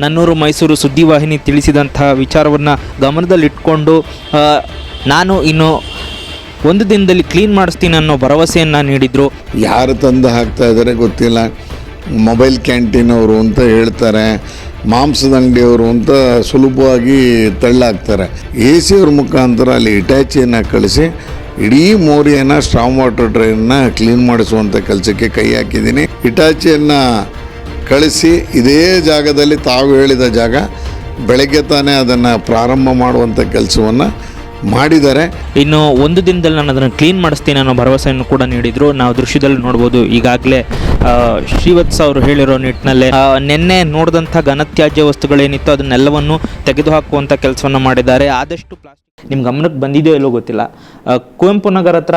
ನನ್ನೂರು ಮೈಸೂರು ಸುದ್ದಿವಾಹಿನಿ ತಿಳಿಸಿದಂತಹ ವಿಚಾರವನ್ನು ಗಮನದಲ್ಲಿಟ್ಕೊಂಡು ನಾನು ಇನ್ನು ಒಂದು ದಿನದಲ್ಲಿ ಕ್ಲೀನ್ ಮಾಡಿಸ್ತೀನಿ ಅನ್ನೋ ಭರವಸೆಯನ್ನು ನೀಡಿದರು. ಯಾರು ತಂದು ಹಾಕ್ತಾ ಇದ್ದಾರೆ ಗೊತ್ತಿಲ್ಲ. ಮೊಬೈಲ್ ಕ್ಯಾಂಟೀನ್ ಅವರು ಅಂತ ಹೇಳ್ತಾರೆ. ಮಾಂಸದ ಅಂಗಡಿಯವರು ಅಂತ ಸುಲಭವಾಗಿ ತಳ್ಳಾಕ್ತಾರೆ. ಎ ಸಿ ಅವ್ರ ಮುಖಾಂತರ ಅಲ್ಲಿ ಇಟ್ಯಾಚಿಯನ್ನು ಕಳಿಸಿ, ಇಡೀ ಮೋರಿಯನ್ನು ಸ್ಟ್ರಾಂಗ್ ವಾಟರ್ ಡ್ರೈನ್ನ ಕ್ಲೀನ್ ಮಾಡಿಸುವಂಥ ಕೆಲಸಕ್ಕೆ ಕೈ ಹಾಕಿದ್ದೀನಿ. ಇಟಾಚಿಯನ್ನು ಕಳಿಸಿ ಇದೇ ಜಾಗದಲ್ಲಿ ತಾವು ಹೇಳಿದ ಜಾಗ ಬೆಳಗ್ಗೆ ತಾನೇ ಅದನ್ನು ಪ್ರಾರಂಭ ಮಾಡುವಂಥ ಕೆಲಸವನ್ನು ಮಾಡಿದ್ದಾರೆ. ಇನ್ನು ಒಂದು ದಿನದಲ್ಲಿ ನಾನು ಅದನ್ನು ಕ್ಲೀನ್ ಮಾಡಿಸ್ತೀನಿ ಅನ್ನೋ ಭರವಸೆಯನ್ನು ಕೂಡ ನೀಡಿದರು. ನಾವು ದೃಶ್ಯದಲ್ಲಿ ನೋಡ್ಬೋದು. ಈಗಾಗಲೇ ಶ್ರೀವತ್ಸ ಅವರು ಹೇಳಿರೋ ನಿಟ್ಟಿನಲ್ಲಿ ನಿನ್ನೆ ನೋಡಿದಂಥ ಘನತ್ಯಾಜ್ಯ ವಸ್ತುಗಳೇನಿತ್ತು ಅದನ್ನೆಲ್ಲವನ್ನು ತೆಗೆದುಹಾಕುವಂಥ ಕೆಲಸವನ್ನು ಮಾಡಿದ್ದಾರೆ. ಆದಷ್ಟು ಪ್ಲಾಸ್ಟಿಕ್ ನಿಮ್ಮ ಗಮನಕ್ಕೆ ಬಂದಿದೆಯೋ ಇಲ್ಲೋ ಗೊತ್ತಿಲ್ಲ. ಕುವೆಂಪು ನಗರ ಹತ್ರ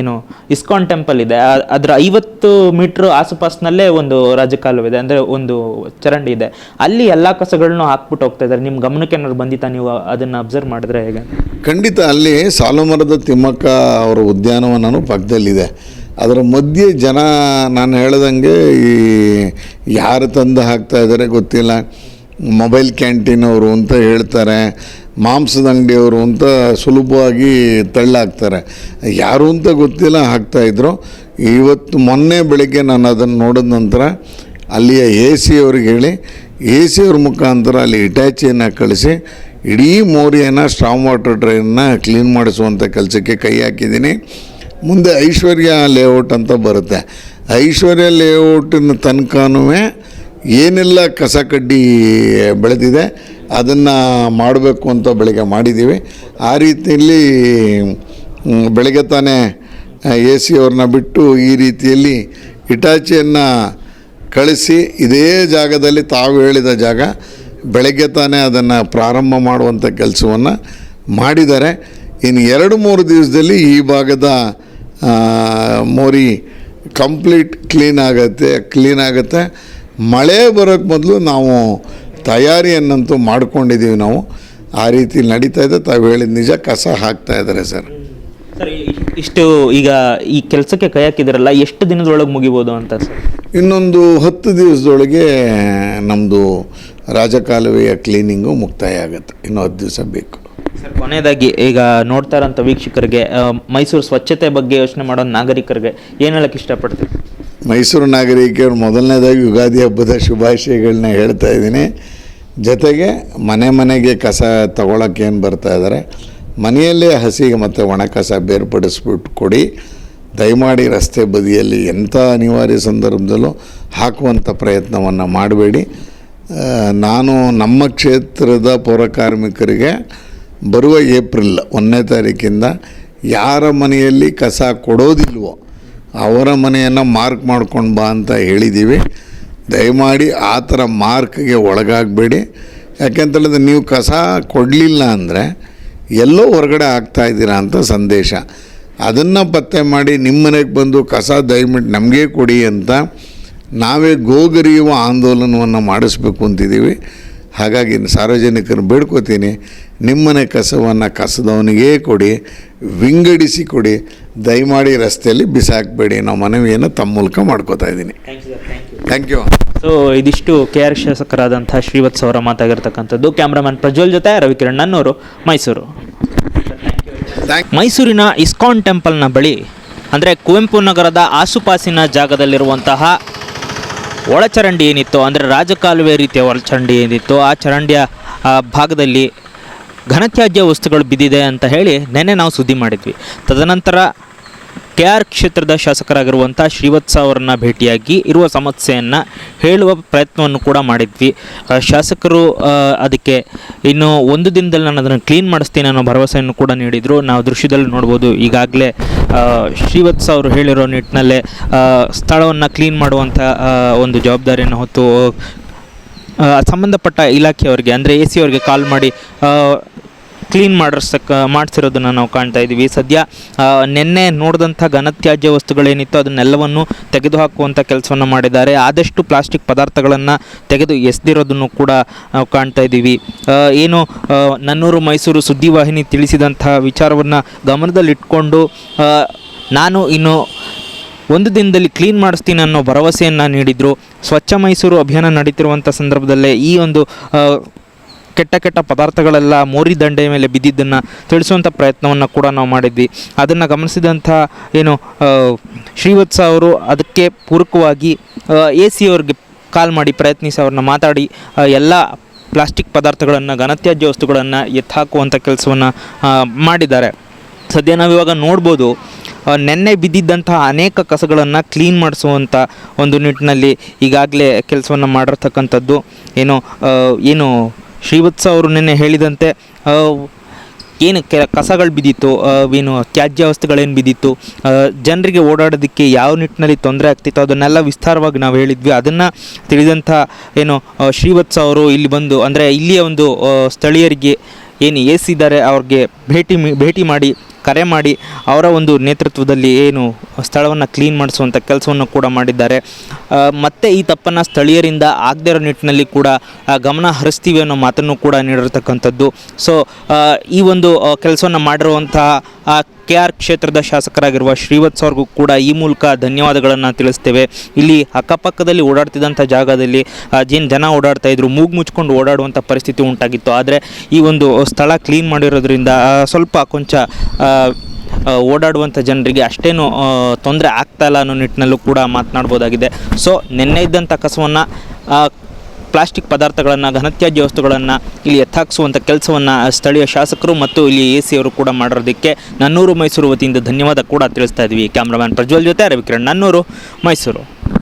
ಏನು, ಇಸ್ಕಾನ್ ಟೆಂಪಲ್ ಇದೆ. ಅದರ ಐವತ್ತು ಮೀಟ್ರ್ ಆಸುಪಾಸಿನಲ್ಲೇ ಒಂದು ರಾಜಕಾಲುವಿದೆ, ಅಂದರೆ ಒಂದು ಚರಂಡಿ ಇದೆ. ಅಲ್ಲಿ ಎಲ್ಲ ಕಸಗಳನ್ನೂ ಹಾಕ್ಬಿಟ್ಟು ಹೋಗ್ತಾ ಇದ್ದಾರೆ. ನಿಮ್ಮ ಗಮನಕ್ಕೆ ಏನಾದ್ರು ಬಂದಿತ್ತಾ ನೀವು ಅದನ್ನು ಅಬ್ಸರ್ವ್ ಮಾಡಿದ್ರೆ ಹೇಗೆ? ಖಂಡಿತ ಅಲ್ಲಿ ಸಾಲುಮರದ ತಿಮ್ಮಕ್ಕ ಅವರ ಉದ್ಯಾನವನನೂ ಪಕ್ಕದಲ್ಲಿದೆ. ಅದರ ಮಧ್ಯೆ ಜನ, ನಾನು ಹೇಳ್ದಂಗೆ ಈ ಯಾರು ತಂದು ಹಾಕ್ತಾ ಇದ್ದಾರೆ ಗೊತ್ತಿಲ್ಲ. ಮೊಬೈಲ್ ಕ್ಯಾಂಟೀನ್ ಅವರು ಅಂತ ಹೇಳ್ತಾರೆ, ಮಾಂಸದ ಅಂಗಡಿಯವರು ಅಂತ ಸುಲಭವಾಗಿ ತಳ್ಳಾಕ್ತಾರೆ. ಯಾರು ಅಂತ ಗೊತ್ತಿಲ್ಲ ಹಾಕ್ತಾಯಿದ್ರು ಇವತ್ತು ಮೊನ್ನೆ ಬೆಳಗ್ಗೆ ನಾನು ಅದನ್ನು ನೋಡಿದ ನಂತರ ಅಲ್ಲಿಯ ಎ ಸಿ ಅವ್ರಿಗೆ ಹೇಳಿ, ಎ ಸಿ ಅವ್ರ ಮುಖಾಂತರ ಅಲ್ಲಿ ಇಟ್ಯಾಚಿಯನ್ನು ಕಳಿಸಿ, ಇಡೀ ಮೋರಿಯನ್ನು ಸ್ಟ್ರಾಂಗ್ ವಾಟರ್ ಡ್ರೈನ್ನ ಕ್ಲೀನ್ ಮಾಡಿಸುವಂಥ ಕೆಲಸಕ್ಕೆ ಕೈ ಹಾಕಿದ್ದೀನಿ. ಮುಂದೆ ಐಶ್ವರ್ಯ ಲೇಔಟ್ ಅಂತ ಬರುತ್ತೆ. ಐಶ್ವರ್ಯ ಲೇಔಟಿನ ತನಕನೂ ಏನೆಲ್ಲ ಕಸ ಕಡ್ಡಿ ಬೆಳೆದಿದೆ ಅದನ್ನು ಮಾಡಬೇಕು ಅಂತ ಬೆಳಗ್ಗೆ ಮಾಡಿದ್ದೀವಿ. ಆ ರೀತಿಯಲ್ಲಿ ಬೆಳಗ್ಗೆ ತಾನೇ ಎ ಸಿ ಅವ್ರನ್ನ ಬಿಟ್ಟು ಈ ರೀತಿಯಲ್ಲಿ ಇಟಾಚಿಯನ್ನು ಕಳಿಸಿ ಇದೇ ಜಾಗದಲ್ಲಿ ತಾವು ಹೇಳಿದ ಜಾಗ ಬೆಳಗ್ಗೆ ತಾನೇ ಅದನ್ನು ಪ್ರಾರಂಭ ಮಾಡುವಂಥ ಕೆಲಸವನ್ನು ಮಾಡಿದ್ದಾರೆ. ಇನ್ನು ಎರಡು ಮೂರು ದಿವಸದಲ್ಲಿ ಈ ಭಾಗದ ಮೋರಿ ಕಂಪ್ಲೀಟ್ ಕ್ಲೀನ್ ಆಗುತ್ತೆ ಕ್ಲೀನ್ ಆಗುತ್ತೆ. ಮಳೆ ಬರೋಕ್ಕೆ ಮೊದಲು ನಾವು ತಯಾರಿಯನ್ನಂತೂ ಮಾಡ್ಕೊಂಡಿದ್ದೀವಿ ನಾವು. ಆ ರೀತಿ ನಡೀತಾ ಇದೆ. ತಾವು ಹೇಳಿದ ನಿಜ ಕಸ ಹಾಕ್ತಾ ಇದ್ದಾರೆ ಸರ್. ಸರ್ ಇಷ್ಟು ಈಗ ಈ ಕೆಲಸಕ್ಕೆ ಕೈ ಹಾಕಿದಿರಲ್ಲ ಎಷ್ಟು ದಿನದೊಳಗೆ ಮುಗಿಬೋದು ಅಂತ ಸರ್? ಇನ್ನೊಂದು ಹತ್ತು ದಿವಸದೊಳಗೆ ನಮ್ಮದು ರಾಜಕಾಲುವೆಯ ಕ್ಲೀನಿಂಗು ಮುಕ್ತಾಯ ಆಗುತ್ತೆ ಇನ್ನು ಹತ್ತು ದಿವಸ ಬೇಕು. ಸರ್ ಕೊನೆಯದಾಗಿ ಈಗ ನೋಡ್ತಾ ಇರೋಂಥ ವೀಕ್ಷಕರಿಗೆ ಆ, ಮೈಸೂರು ಸ್ವಚ್ಛತೆ ಬಗ್ಗೆ ಯೋಚನೆ ಮಾಡೋ ನಾಗರಿಕರಿಗೆ ಏನು ಹೇಳಕ್ಕೆ ಇಷ್ಟಪಡ್ತೀವಿ ಮೈಸೂರು ನಾಗರಿಕರು ಮೊದಲನೇದಾಗಿ ಯುಗಾದಿ ಹಬ್ಬದ ಶುಭಾಶಯಗಳನ್ನ ಹೇಳ್ತಾ ಇದ್ದೀನಿ. ಜೊತೆಗೆ ಮನೆ ಮನೆಗೆ ಕಸ ತಗೊಳಕ್ಕೆ ಏನು ಬರ್ತಾ ಇದ್ದಾರೆ ಮನೆಯಲ್ಲೇ ಹಸಿಗೆ ಮತ್ತು ಒಣ ಕಸ ಬೇರ್ಪಡಿಸ್ಬಿಟ್ಟು ಕೊಡಿ. ದಯಮಾಡಿ ರಸ್ತೆ ಬದಿಯಲ್ಲಿ ಎಂಥ ಅನಿವಾರ್ಯ ಸಂದರ್ಭದಲ್ಲೂ ಹಾಕುವಂಥ ಪ್ರಯತ್ನವನ್ನು ಮಾಡಬೇಡಿ. ನಾನು ನಮ್ಮ ಕ್ಷೇತ್ರದ ಪೌರ ಕಾರ್ಮಿಕರಿಗೆ ಬರುವ ಏಪ್ರಿಲ್ ಒಂದನೇ ತಾರೀಕಿಂದ ಯಾರ ಮನೆಯಲ್ಲಿ ಕಸ ಕೊಡೋದಿಲ್ವೋ ಅವರ ಮನೆಯನ್ನು ಮಾರ್ಕ್ ಮಾಡ್ಕೊಂಡು ಬಾ ಅಂತ ಹೇಳಿದ್ದೀವಿ ದಯಮಾಡಿ ಆ ಥರ ಮಾರ್ಕ್ಗೆ ಒಳಗಾಗಬೇಡಿ. ಯಾಕೆಂತೇಳಿದ್ರೆ ನೀವು ಕಸ ಕೊಡಲಿಲ್ಲ ಅಂದರೆ ಎಲ್ಲೋ ಹೊರಗಡೆ ಆಗ್ತಾ ಇದ್ದೀರಾ ಅಂತ ಸಂದೇಶ. ಅದನ್ನು ಪತ್ತೆ ಮಾಡಿ ನಿಮ್ಮ ಮನೆಗೆ ಬಂದು ಕಸ ದಯವಿಟ್ಟು ನಮಗೆ ಕೊಡಿ ಅಂತ ನಾವೇ ಗೋಗರಿಯುವ ಆಂದೋಲನವನ್ನು ಮಾಡಿಸ್ಬೇಕು ಅಂತಿದ್ದೀವಿ ಹಾಗಾಗಿ ಸಾರ್ವಜನಿಕರು ಬೇಡ್ಕೋತೀನಿ ನಿಮ್ಮನೆ ಕಸವನ್ನು ಕಸದವನಿಗೆ ಕೊಡಿ ವಿಂಗಡಿಸಿ ಕೊಡಿ ದಯಮಾಡಿ ರಸ್ತೆಯಲ್ಲಿ ಬಿಸಾಕಬೇಡಿ ನಾವು ಮನವಿಯನ್ನು ತಮ್ಮ ಮೂಲಕ ಮಾಡ್ಕೋತಾ ಇದ್ದೀನಿ. ಥ್ಯಾಂಕ್ ಯು ಸೊ ಇದಿಷ್ಟು ಕೆ ಆರ್ ಶಾಸಕರಾದಂಥ ಶ್ರೀವತ್ಸ ಅವರ ಮಾತಾಗಿರ್ತಕ್ಕಂಥದ್ದು. ಕ್ಯಾಮ್ರಾಮನ್ ಪ್ರಜ್ವಲ್ ಜೊತೆ ರವಿಕಿರಣ್ ನನ್ನೂರು ಮೈಸೂರು. ಮೈಸೂರಿನ ಇಸ್ಕಾನ್ ಟೆಂಪಲ್ನ ಬಳಿ ಅಂದರೆ ಕುವೆಂಪು ನಗರದ ಆಸುಪಾಸಿನ ಜಾಗದಲ್ಲಿರುವಂತಹ ಒಳಚರಂಡಿ ಏನಿತ್ತು? ಅಂದರೆ ರಾಜಕಾಲುವೆ ರೀತಿಯ ಒಳಚರಂಡಿ ಏನಿತ್ತು? ಆ ಚರಂಡಿಯ ಭಾಗದಲ್ಲಿ ಘನತ್ಯಾಜ್ಯ ವಸ್ತುಗಳು ಬಿದ್ದಿದೆ ಅಂತ ಹೇಳಿ ನೆನ್ನೆ ನಾವು ಸುದ್ದಿ ಮಾಡಿದ್ವಿ. ತದನಂತರ ಕೆ ಆರ್ ಕ್ಷೇತ್ರದ ಶಾಸಕರಾಗಿರುವಂಥ ಶ್ರೀವತ್ಸ ಅವರನ್ನು ಭೇಟಿಯಾಗಿ ಇರುವ ಸಮಸ್ಯೆಯನ್ನು ಹೇಳುವ ಪ್ರಯತ್ನವನ್ನು ಕೂಡ ಮಾಡಿದ್ವಿ. ಶಾಸಕರು ಅದಕ್ಕೆ ಇನ್ನು ಒಂದು ದಿನದಲ್ಲಿ ನಾನು ಅದನ್ನು ಕ್ಲೀನ್ ಮಾಡಿಸ್ತೀನಿ ಅನ್ನೋ ಭರವಸೆಯನ್ನು ಕೂಡ ನೀಡಿದರು. ನಾವು ದೃಶ್ಯದಲ್ಲಿ ನೋಡ್ಬೋದು, ಈಗಾಗಲೇ ಶ್ರೀವತ್ಸ ಅವರು ಹೇಳಿರೋ ನಿಟ್ಟಿನಲ್ಲೇ ಸ್ಥಳವನ್ನು ಕ್ಲೀನ್ ಮಾಡುವಂಥ ಒಂದು ಜವಾಬ್ದಾರಿಯನ್ನು ಹೊತ್ತು ಸಂಬಂಧಪಟ್ಟ ಇಲಾಖೆಯವರಿಗೆ, ಅಂದರೆ ಎ ಸಿ ಅವರಿಗೆ ಕಾಲ್ ಮಾಡಿ ಕ್ಲೀನ್ ಮಾಡಿಸಕ್ಕೆ ಮಾಡಿಸಿರೋದನ್ನು ನಾವು ಕಾಣ್ತಾ ಇದ್ದೀವಿ. ಸದ್ಯ ನಿನ್ನೆ ನೋಡಿದಂಥ ಘನತ್ಯಾಜ್ಯ ವಸ್ತುಗಳೇನಿತ್ತು ಅದನ್ನೆಲ್ಲವನ್ನು ತೆಗೆದುಹಾಕುವಂಥ ಕೆಲಸವನ್ನು ಮಾಡಿದ್ದಾರೆ. ಆದಷ್ಟು ಪ್ಲಾಸ್ಟಿಕ್ ಪದಾರ್ಥಗಳನ್ನು ತೆಗೆದು ಎಸೆದಿರೋದನ್ನು ಕೂಡ ನಾವು ಕಾಣ್ತಾ ಇದ್ದೀವಿ. ಏನು ನನ್ನೂರು ಮೈಸೂರು ಸುದ್ದಿವಾಹಿನಿ ತಿಳಿಸಿದಂಥ ವಿಚಾರವನ್ನು ಗಮನದಲ್ಲಿಟ್ಕೊಂಡು ನಾನು ಇನ್ನು ಒಂದು ದಿನದಲ್ಲಿ ಕ್ಲೀನ್ ಮಾಡಿಸ್ತೀನಿ ಅನ್ನೋ ಭರವಸೆಯನ್ನು ನೀಡಿದರು. ಸ್ವಚ್ಛ ಮೈಸೂರು ಅಭಿಯಾನ ನಡೀತಿರುವಂಥ ಸಂದರ್ಭದಲ್ಲೇ ಈ ಒಂದು ಕೆಟ್ಟ ಕೆಟ್ಟ ಪದಾರ್ಥಗಳೆಲ್ಲ ಮೋರಿ ದಂಡೆಯ ಮೇಲೆ ಬಿದ್ದಿದ್ದನ್ನು ತಿಳಿಸುವಂಥ ಪ್ರಯತ್ನವನ್ನು ಕೂಡ ನಾವು ಮಾಡಿದ್ವಿ. ಅದನ್ನು ಗಮನಿಸಿದಂಥ ಏನು ಶ್ರೀವತ್ಸ ಅವರು ಅದಕ್ಕೆ ಪೂರಕವಾಗಿ ಎ ಸಿ ಅವ್ರಿಗೆ ಕಾಲ್ ಮಾಡಿ ಪ್ರಯತ್ನಿಸಿ ಅವ್ರನ್ನ ಮಾತಾಡಿ ಎಲ್ಲ ಪ್ಲಾಸ್ಟಿಕ್ ಪದಾರ್ಥಗಳನ್ನು, ಘನತ್ಯಾಜ್ಯ ವಸ್ತುಗಳನ್ನು ಎತ್ತಾಕುವಂಥ ಕೆಲಸವನ್ನು ಮಾಡಿದ್ದಾರೆ. ಸದ್ಯ ನಾವಿವಾಗ ನೋಡ್ಬೋದು ನೆನ್ನೆ ಬಿದ್ದಿದ್ದಂತಹ ಅನೇಕ ಕಸಗಳನ್ನು ಕ್ಲೀನ್ ಮಾಡಿಸುವಂಥ ಒಂದು ನಿಟ್ಟಿನಲ್ಲಿ ಈಗಾಗಲೇ ಕೆಲಸವನ್ನು ಮಾಡಿರ್ತಕ್ಕಂಥದ್ದು. ಏನು ಏನು ಶ್ರೀವತ್ಸ ಅವರು ನಿನ್ನೆ ಹೇಳಿದಂತೆ ಏನು ಕೆ ಕಸಗಳು ಬಿದ್ದಿತ್ತು ಏನು ತ್ಯಾಜ್ಯ ವಸ್ತುಗಳೇನು ಬಿದ್ದಿತ್ತು ಜನರಿಗೆ ಓಡಾಡೋದಕ್ಕೆ ಯಾವ ನಿಟ್ಟಿನಲ್ಲಿ ತೊಂದರೆ ಆಗ್ತಿತ್ತು, ಅದನ್ನೆಲ್ಲ ವಿಸ್ತಾರವಾಗಿ ನಾವು ಹೇಳಿದ್ವಿ. ಅದನ್ನು ತಿಳಿದಂಥ, ಏನು ಶ್ರೀವತ್ಸ ಅವರು ಇಲ್ಲಿ ಬಂದು, ಅಂದರೆ ಇಲ್ಲಿಯ ಒಂದು ಸ್ಥಳೀಯರಿಗೆ, ಏನು ಎಸ್ ಇದ್ದಾರೆ ಅವ್ರಿಗೆ ಭೇಟಿ ಭೇಟಿ ಮಾಡಿ ಕರೆ ಮಾಡಿ ಅವರ ಒಂದು ನೇತೃತ್ವದಲ್ಲಿ ಏನು ಸ್ಥಳವನ್ನು ಕ್ಲೀನ್ ಮಾಡಿಸುವಂಥ ಕೆಲಸವನ್ನು ಕೂಡ ಮಾಡಿದ್ದಾರೆ. ಮತ್ತೆ ಈ ತಪ್ಪನ್ನು ಸ್ಥಳೀಯರಿಂದ ಆಗದೇ ಇರೋ ನಿಟ್ಟಿನಲ್ಲಿ ಕೂಡ ಗಮನ ಹರಿಸ್ತೀವಿ ಅನ್ನೋ ಮಾತನ್ನು ಕೂಡ ನೀಡಿರ್ತಕ್ಕಂಥದ್ದು. ಸೊ ಈ ಒಂದು ಕೆಲಸವನ್ನು ಮಾಡಿರುವಂತಹ ಕೆ ಆರ್ ಕ್ಷೇತ್ರದ ಶಾಸಕರಾಗಿರುವ ಶ್ರೀವತ್ಸ ಅವ್ರಿಗೂ ಕೂಡ ಈ ಮೂಲಕ ಧನ್ಯವಾದಗಳನ್ನು ತಿಳಿಸ್ತೇವೆ. ಇಲ್ಲಿ ಅಕ್ಕಪಕ್ಕದಲ್ಲಿ ಓಡಾಡ್ತಿದ್ದಂಥ ಜಾಗದಲ್ಲಿ ಏನು ಜನ ಓಡಾಡ್ತಾ ಇದ್ರು, ಮೂಗು ಮುಚ್ಕೊಂಡು ಓಡಾಡುವಂಥ ಪರಿಸ್ಥಿತಿ ಉಂಟಾಗಿತ್ತು. ಆದರೆ ಈ ಒಂದು ಸ್ಥಳ ಕ್ಲೀನ್ ಮಾಡಿರೋದ್ರಿಂದ ಸ್ವಲ್ಪ ಕೊಂಚ ಓಡಾಡುವಂಥ ಜನರಿಗೆ ಅಷ್ಟೇನು ತೊಂದರೆ ಆಗ್ತಾ ಇಲ್ಲ ಅನ್ನೋ ನಿಟ್ಟಿನಲ್ಲೂ ಕೂಡ ಮಾತನಾಡ್ಬೋದಾಗಿದೆ. ಸೊ ನಿನ್ನೆ ಇದ್ದಂಥ ಕಸವನ್ನು ಪ್ಲಾಸ್ಟಿಕ್ ಪದಾರ್ಥಗಳನ್ನು ಘನತ್ಯಾಜ್ಯ ವಸ್ತುಗಳನ್ನು ಇಲ್ಲಿ ಎತ್ತಾಕಿಸುವಂಥ ಕೆಲಸವನ್ನು ಸ್ಥಳೀಯ ಶಾಸಕರು ಮತ್ತು ಇಲ್ಲಿ ಎ ಸಿ ಅವರು ಕೂಡ ಮಾಡಿರೋದಕ್ಕೆ ನನ್ನೂರು ಮೈಸೂರು ವತಿಯಿಂದ ಧನ್ಯವಾದ ಕೂಡ ತಿಳಿಸ್ತಾ ಇದ್ವಿ. ಕ್ಯಾಮ್ರಾಮ್ಯಾನ್ ಪ್ರಜ್ವಲ್ ಜೊತೆ ರವಿಕಿರಣ್ ನನ್ನೂರು ಮೈಸೂರು.